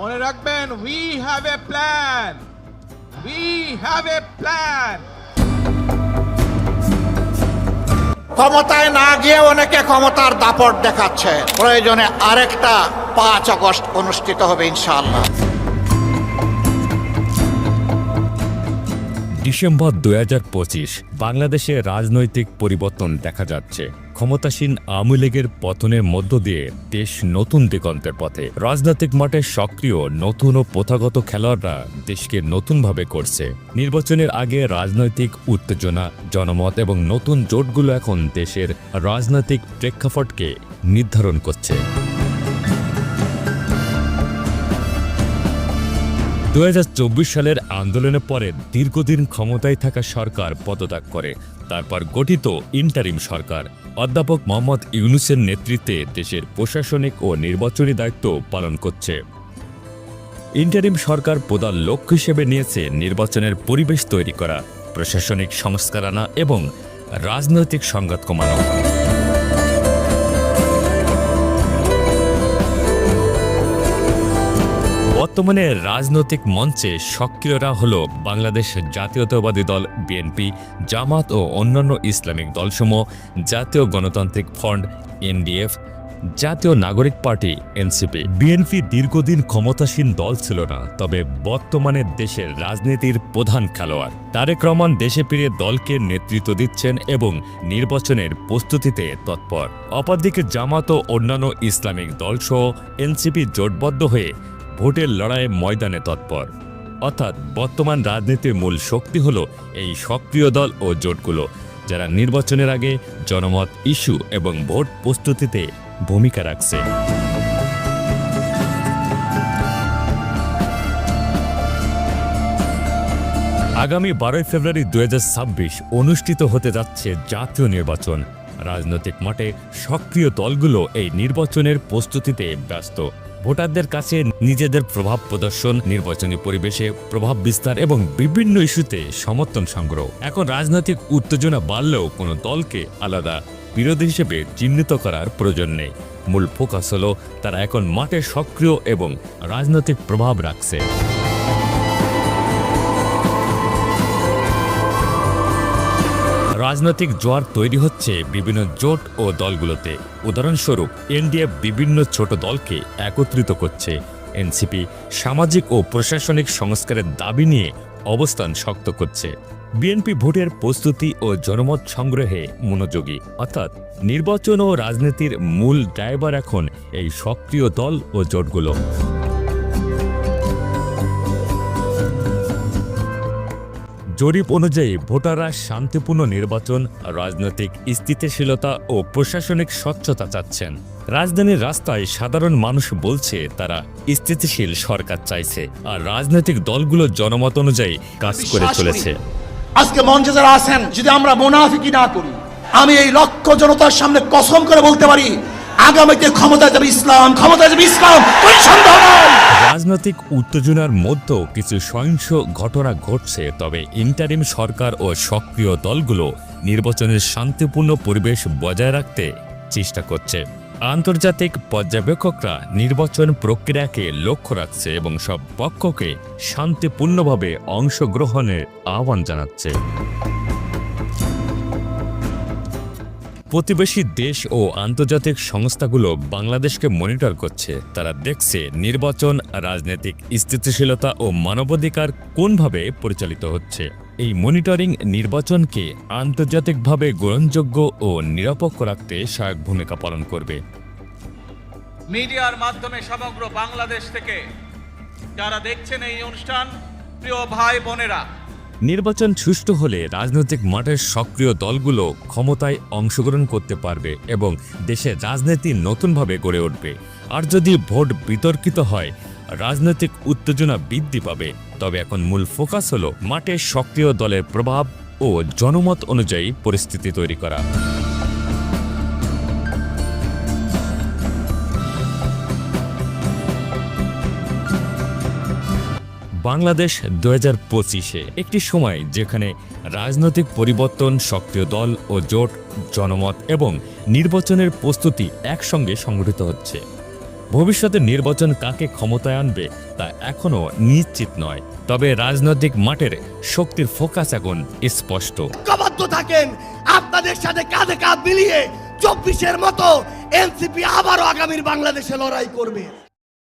মনে রাখবেন we have a plan we have a plan ক্ষমতায় না গিয়ে অনেকে ক্ষমতার দাপট দেখাচ্ছে। প্রয়োজনে আরেকটা পাঁচ আগস্ট অনুষ্ঠিত হবে, ইনশাআল্লাহ। ডিসেম্বর দু হাজার পঁচিশ বাংলাদেশে রাজনৈতিক পরিবর্তন দেখা যাচ্ছে। ক্ষমতাসীন আওয়ামী লীগের পতনের মধ্য দিয়ে দেশ নতুন দিগন্তের পথে। রাজনৈতিক মাঠে সক্রিয় নতুন ও প্রথাগত খেলোয়াড়রা দেশকে নতুনভাবে করছে। নির্বাচনের আগে রাজনৈতিক উত্তেজনা, জনমত এবং নতুন জোটগুলো এখন দেশের রাজনৈতিক প্রেক্ষাপটকে নির্ধারণ করছে। দু হাজার চব্বিশ সালের আন্দোলনের পরে দীর্ঘদিন ক্ষমতায় থাকা সরকার পদত্যাগ করে, তারপর গঠিত ইন্টারিম সরকার। অধ্যাপক মোহাম্মদ ইউনুসের নেতৃত্বে দেশের প্রশাসনিক ও নির্বাচনী দায়িত্ব পালন করছে। ইন্টারিম সরকার প্রধান লক্ষ্য হিসেবে নিয়েছে নির্বাচনের পরিবেশ তৈরি করা, প্রশাসনিক সংস্কার আনা এবং রাজনৈতিক সংঘাত কমানো। বর্তমানে রাজনৈতিক মঞ্চে সক্রিয়রা হল বাংলাদেশ জাতীয়তাবাদী দল বিএনপি, জামাত ও অন্যান্য ইসলামিক দলসমূহ, জাতীয় গণতান্ত্রিক ফ্রন্ট এনডিএফ, জাতীয় নাগরিক পার্টি এনসিপি। বিএনপি দীর্ঘদিন ক্ষমতাসীন দল ছিল না, তবে বর্তমানে দেশের রাজনীতির প্রধান খেলোয়াড়। তারেক রহমান দেশে ফিরে দলকে নেতৃত্ব দিচ্ছেন এবং নির্বাচনের প্রস্তুতিতে তৎপর। অপরদিকে জামাত ও অন্যান্য ইসলামিক দলসহ এনসিপি জোটবদ্ধ হয়ে ভোটের লড়াইয়ে ময়দানে তৎপর। অর্থাৎ বর্তমান রাজনীতির মূল শক্তি হল এই সক্রিয় দল ও জোটগুলো, যারা নির্বাচনের আগে জনমত ইস্যু এবং ভোট প্রস্তুতিতে ভূমিকা রাখছে। আগামী বারোই ফেব্রুয়ারি দু হাজার ছাব্বিশ অনুষ্ঠিত হতে যাচ্ছে জাতীয় নির্বাচন। রাজনৈতিক মাঠে সক্রিয় দলগুলো এই নির্বাচনের প্রস্তুতিতে ব্যস্ত। ভোটারদের কাছে নিজেদের প্রভাব প্রদর্শন, নির্বাচনী পরিবেশে প্রভাব বিস্তার এবং বিভিন্ন ইস্যুতে সমর্থন সংগ্রহ। এখন রাজনৈতিক উত্তেজনা বাড়লেও কোনো দলকে আলাদা বিরোধী হিসেবে চিহ্নিত করার প্রয়োজন নেই। মূল ফোকাস হলো, তারা এখন মাঠে সক্রিয় এবং রাজনৈতিক প্রভাব রাখছে। রাজনৈতিক জোয়ার তৈরি হচ্ছে বিভিন্ন জোট ও দলগুলোতে। উদাহরণস্বরূপ এনডিএফ বিভিন্ন ছোট দলকে একত্রিত করছে। এনসিপি সামাজিক ও প্রশাসনিক সংস্কারের দাবি নিয়ে অবস্থান শক্ত করছে। বিএনপি ভোটের প্রস্তুতি ও জনমত সংগ্রহে মনোযোগী। অর্থাৎ, নির্বাচন ও রাজনীতির মূল ড্রাইভার এখন এই সক্রিয় দল ও জোটগুলো। জরিপ অনুযায়ী ভোটাররা শান্তিপূর্ণ নির্বাচন রাজনৈতিক স্থিতিশীলতা ও প্রশাসনিক স্বচ্ছতা চাচ্ছেন। রাজধানীর রাস্তায় সাধারণ মানুষ বলছে তারা স্থিতিশীল সরকার চাইছে আর রাজনৈতিক দলগুলো জনমত অনুযায়ী কাজ করে চলেছে। আজকে মঞ্চে যারা আছেন যদি আমরা মোনাফিকি না করি আমি এই লক্ষ জনতার সামনে কসম করে বলতে পারি আগামীতে ক্ষমতা যাবে ইসলাম ক্ষমতা যাবে ইসলাম রাজনৈতিক উত্তেজনার মধ্যেও কিছু সহিংস ঘটনা ঘটছে, তবে ইন্টারিম সরকার ও সক্রিয় দলগুলো নির্বাচনের শান্তিপূর্ণ পরিবেশ বজায় রাখতে চেষ্টা করছে। আন্তর্জাতিক পর্যবেক্ষকরা নির্বাচন প্রক্রিয়াকে লক্ষ্য রাখছে এবং সব পক্ষকে শান্তিপূর্ণভাবে অংশগ্রহণের আহ্বান জানাচ্ছে। প্রতিবেশী দেশ ও আন্তর্জাতিক সংস্থাগুলো বাংলাদেশকে মনিটর করছে। তারা দেখছে নির্বাচন, রাজনৈতিক স্থিতিশীলতা ও মানবাধিকার কোনভাবে পরিচালিত হচ্ছে। এই মনিটরিং নির্বাচনকে আন্তর্জাতিকভাবে গ্রহণযোগ্য ও নিরপেক্ষ রাখতে সহায়ক ভূমিকা পালন করবে। মিডিয়ার মাধ্যমে সমগ্র বাংলাদেশ থেকে যারা দেখছেন এই অনুষ্ঠান, প্রিয় ভাই বোনেরা নির্বাচন সুষ্ঠু হলে রাজনৈতিক মাঠের সক্রিয় দলগুলো ক্ষমতায় অংশগ্রহণ করতে পারবে এবং দেশে রাজনীতি নতুনভাবে গড়ে উঠবে। আর যদি ভোট বিতর্কিত হয়, রাজনৈতিক উত্তেজনা বৃদ্ধি পাবে। তবে এখন মূল ফোকাস হলো মাঠে সক্রিয় দলের প্রভাব ও জনমত অনুযায়ী পরিস্থিতি তৈরি করা। বাংলাদেশ দু হাজার পঁচিশে, একটি সময় যেখানে রাজনৈতিক পরিবর্তন, সক্রিয় দল ও জোট, জনমত এবং নির্বাচনের প্রস্তুতি একসঙ্গে সংগঠিত হচ্ছে। ভবিষ্যতে নির্বাচন কাকে ক্ষমতায় আনবে তা এখনও নিশ্চিত নয়, তবে রাজনৈতিক মাঠের শক্তির ফোকাস এখন স্পষ্ট। থাকেন, আপনাদের সাথে কাঁধে কাঁধ মিলিয়ে চব্বিশের মতো এনসিপি আবারও আগামীর বাংলাদেশে লড়াই করবে।